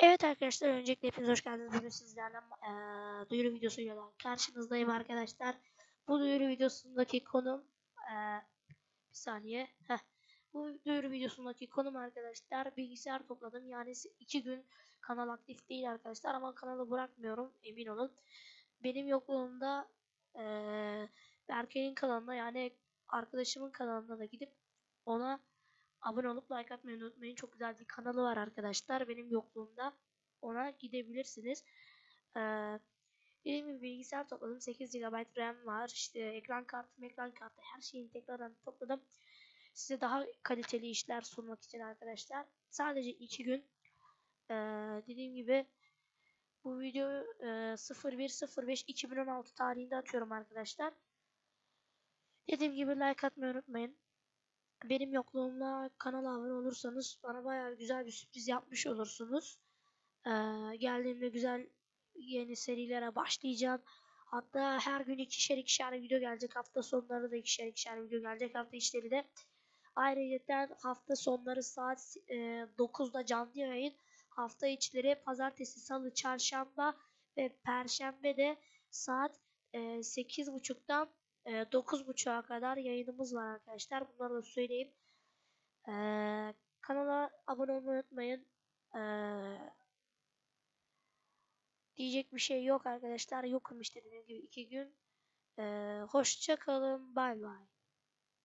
Evet arkadaşlar öncelikle hepiniz hoş geldiniz. Bugün sizlerle e, duyuru videosuyla karşınızdayım arkadaşlar. Bu duyuru videosundaki konum e, bir saniye. Heh. Bu duyuru videosundaki konum arkadaşlar bilgisayar topladım. Yani iki gün kanal aktif değil arkadaşlar ama kanalı bırakmıyorum emin olun. Benim yokluğumda e, Berke'nin kanalına yani arkadaşımın kanalına da gidip ona abone olup like atmayı unutmayın. Çok güzel bir kanalı var arkadaşlar. Benim yokluğumda ona gidebilirsiniz. Ee, dediğim bilgisayar topladım. 8 GB RAM var. İşte ekran kartım, ekran kartı her şeyini tekrardan topladım. Size daha kaliteli işler sunmak için arkadaşlar. Sadece 2 gün ee, dediğim gibi bu videoyu e, 01.05.2016 tarihinde atıyorum arkadaşlar. Dediğim gibi like atmayı unutmayın benim yokluğumda kanala abone olursanız bana bayağı güzel bir sürpriz yapmış olursunuz. Ee, geldiğimde güzel yeni serilere başlayacağım. Hatta her gün ikişer ikişer video gelecek. Hafta sonları da ikişer ikişer video gelecek. Hafta içleri de. Ayrıca hafta sonları saat e, 9'da canlı yayın. Hafta içleri pazartesi, salı, çarşamba ve perşembe de saat e, 8.30'dan e, 9.30'a kadar yayınımız var arkadaşlar. Bunları da söyleyeyim. E, kanala abone olmayı unutmayın. E, diyecek bir şey yok arkadaşlar. Yokum işte dediğim gibi iki gün. E, hoşça kalın. Bay bay.